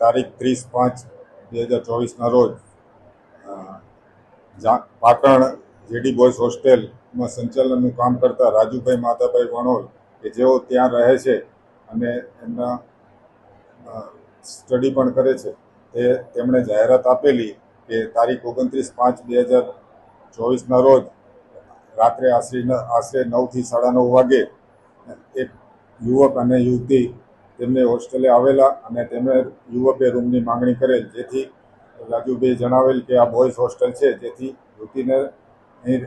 તારીખ ત્રીસ પાંચ બે હજાર ચોવીસના રોજ પાટણ જેડી બોયઝ હોસ્ટેલમાં સંચાલનનું કામ કરતા રાજુભાઈ માતાભાઈ વણોલ, કે જેઓ ત્યાં રહે છે અને એમના સ્ટડી પણ કરે છે, તે તેમણે જાહેરાત આપેલી કે તારીખ ઓગણત્રીસ પાંચ બે હજાર ચોવીસના રોજ રાત્રે આશરે આશરે નવથી સાડા નવ વાગે એક યુવક અને યુવતી તેમને હોસ્ટેલે આવેલા અને તેમણે યુવકે રૂમની માંગણી કરેલ. જેથી રાજુભાઈ જણાવેલ કે આ બોયઝ હોસ્ટેલ છે, જેથી યુવતીને અહીં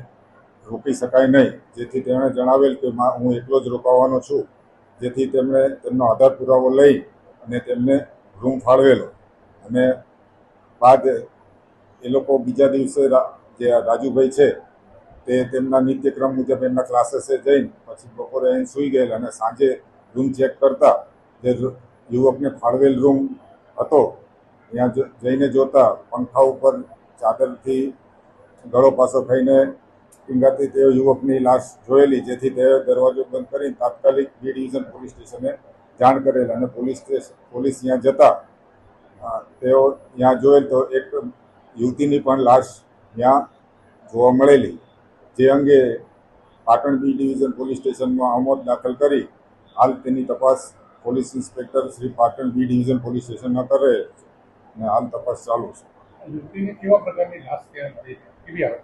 રોકી શકાય નહીં. જેથી તેમણે જણાવેલ કે હું એકલો જ રોકાવાનો છું. જેથી તેમણે તેમનો આધાર પુરાવો લઈ અને તેમને રૂમ ફાળવેલો. અને બાદ એ લોકો બીજા દિવસે જે રાજુભાઈ છે, તે તેમના નિત્યક્રમ મુજબ એમના ક્લાસીસે જઈને પછી બપોરે અહીં સૂઈ ગયેલા અને સાંજે રૂમ ચેક કરતા જે યુવકને ફાળવેલ રૂમ હતો, ત્યાં જઈને જોતા પંખા ઉપર ચાદરથી ગળો પાસો થઈને ટીંગાતી તે યુવકની લાશ જોયેલી, જેથી તે દરવાજો બંધ કરીને તાત્કાલિક બી ડિવિઝન પોલીસ સ્ટેશને જાણ કરેલ અને પોલીસ પોલીસ ત્યાં જતા તેઓ ત્યાં જોયેલ તો એક યુવતીની પણ લાશ ત્યાં જોવા મળેલી, જે અંગે પાટણ બી ડિવિઝન પોલીસ સ્ટેશનમાં અમોદ દાખલ કરી, હાલ તેની તપાસ police inspector Shri Patan B division police સ્ટેશનના કરે અને હાલ તપાસ ચાલુ છે. કેવા પ્રકારની લાશ કેવી આવે